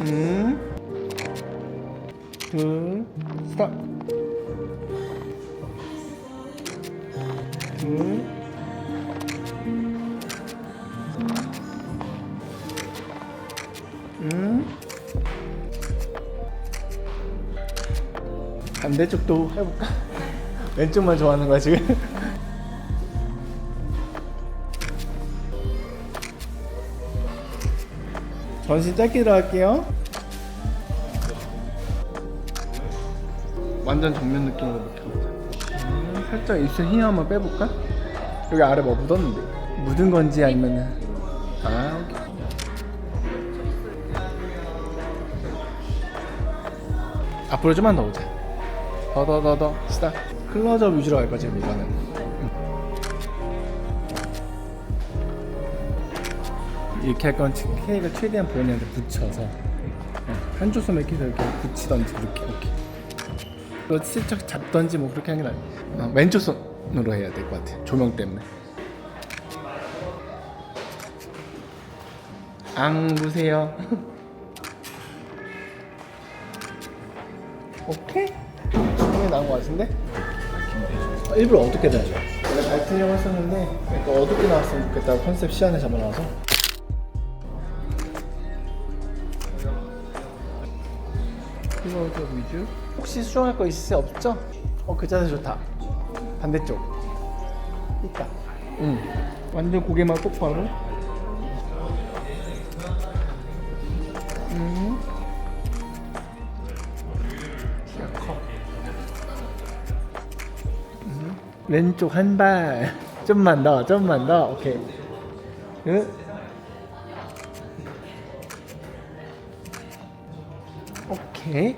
음. 둘, 스탑. 둘. 음. 반대쪽도 해볼까? 왼쪽만 좋아하는 거야 지금? 전신 짧게 들어갈게요. 완전 정면 느낌으로 이렇게 하자. 음, 살짝 입술 힘 한번 빼볼까? 여기 아래 뭐 묻었는데 묻은 건지 아니면은 아 오케이. 앞으로 좀만 더 오자. 더 더 더더 스탑. 클로즈업 위주로 갈 거지 이거는. 이렇게 할 건 케이크를 최대한 본인한테 붙여서 어, 한쪽 손에 이렇게 해서 이렇게 붙이던지 그렇게 이렇게 이거 슬쩍 잡던지 뭐 그렇게 하는 게 아니야 어, 왼쪽 손으로 해야 될 것 같아 조명 때문에. 앙 보세요. 오케이. 조명이 나온 것 같은데? 어, 일부러 어둡게 달려 원래 밝히려고 했었는데 약간 어둡게 나왔으면 좋겠다고 컨셉 시안에 잡아놔서 클로즈업 위주? 혹시 수정할 거 있으세요? 없죠? 어 그 자세 좋다. 반대쪽. 있다. 응. 완전 고개만 똑바로. 음 키가 커. 음. 왼쪽 한발. 좀만 더 좀만 더. 오케이. 응 오케이